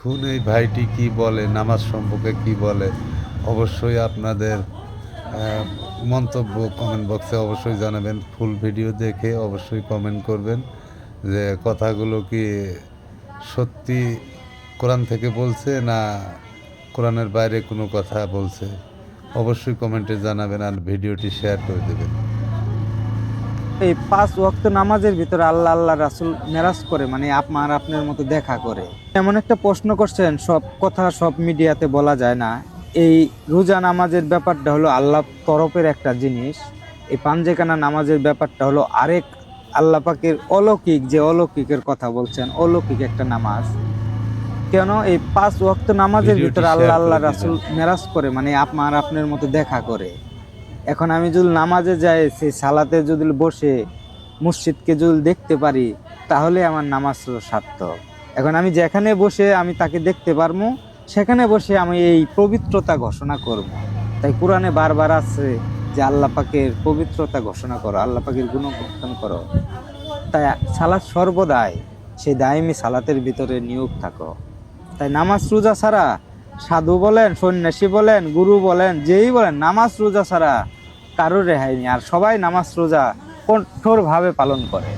খুন এই ভাইটি কি বলে, নামাজ সম্পর্কে কি বলে, অবশ্যই আপনাদের মন্তব্য কমেন্ট বক্সে অবশ্যই জানাবেন। ফুল ভিডিও দেখে অবশ্যই কমেন্ট করবেন যে কথাগুলো কি সত্যি কোরআন থেকে বলছে না কোরআনের বাইরে কোনো কথা বলছে। অবশ্যই কমেন্টে জানাবেন আর ভিডিওটি শেয়ার করে দেবেন। এই পাঁচ ওয়াক্ত নামাজের ভিতরে আল্লাহ আল্লাহ রাসুল মেরাজ করে মানে আপনার আপনার মতো দেখা করে। এমন একটা প্রশ্ন করছেন সব কথা সব মিডিয়াতে বলা যায় না। এই রোজা নামাজের ব্যাপারটা হলো আল্লাহ তরফের একটা জিনিস। এই পাঞ্জেকানা নামাজের ব্যাপারটা হলো আরেক আল্লাহ পাকের অলৌকিক যে অলৌকিকের কথা বলছেন অলৌকিক একটা নামাজ। কেন? এই পাঁচ ওয়াক্ত নামাজের ভিতরে আল্লাহ আল্লাহ রাসুল মেরাজ করে মানে আপনার আপনার মতো দেখা করে। এখন আমি যদি নামাজে যাই, সেই সালাতে যদি বসে মসজিদকে যদি দেখতে পারি, তাহলে আমার নামাজ সার্থক। এখন আমি যেখানে বসে আমি তাকে দেখতে পারব, সেখানে বসে আমি এই পবিত্রতা ঘোষণা করব। তাই কোরআনে বারবার আছে যে আল্লাহ পাকের পবিত্রতা ঘোষণা করো, আল্লাহ পাকের গুণকীর্তন করো। তাই সালাত সর্বদাই, সেই দায়মি সালাতের ভিতরে নিয়োগ থাকো। তাই নামাজ রোজা ছাড়া সাধু বলেন, সন্ন্যাসী বলেন, গুরু বলেন, যেই বলেন, নামাজ রোজা ছাড়া কারোর রেহাই নেই। আর সবাই নামাজ রোজা কঠোরভাবে পালন করে।